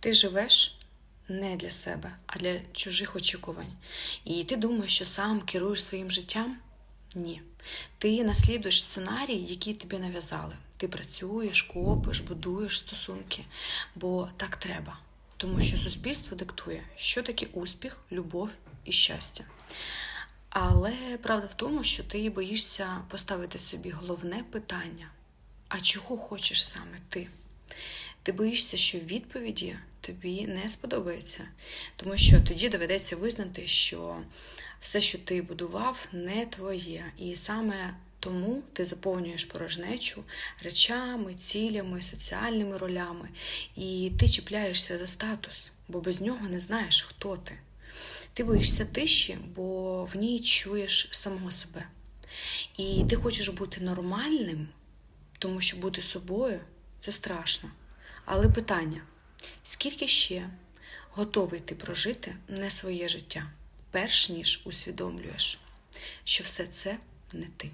Ти живеш не для себе, а для чужих очікувань. І ти думаєш, що сам керуєш своїм життям? Ні. Ти наслідуєш сценарій, який тобі нав'язали. Ти працюєш, копиш, будуєш стосунки, бо так треба. Тому що суспільство диктує, що таке успіх, любов і щастя. Але правда в тому, що ти боїшся поставити собі головне питання: а чого хочеш саме ти? Ти боїшся, що відповіді тобі не сподобаються, тому що тоді доведеться визнати, що все, що ти будував, не твоє. І саме тому ти заповнюєш порожнечу речами, цілями, соціальними ролями, і ти чіпляєшся за статус, бо без нього не знаєш, хто ти. Ти боїшся тиші, бо в ній чуєш самого себе. І ти хочеш бути нормальним, тому що бути собою це страшно. Але питання: Скільки ще готовий ти прожити не своє життя, перш ніж усвідомлюєш, що все це не ти?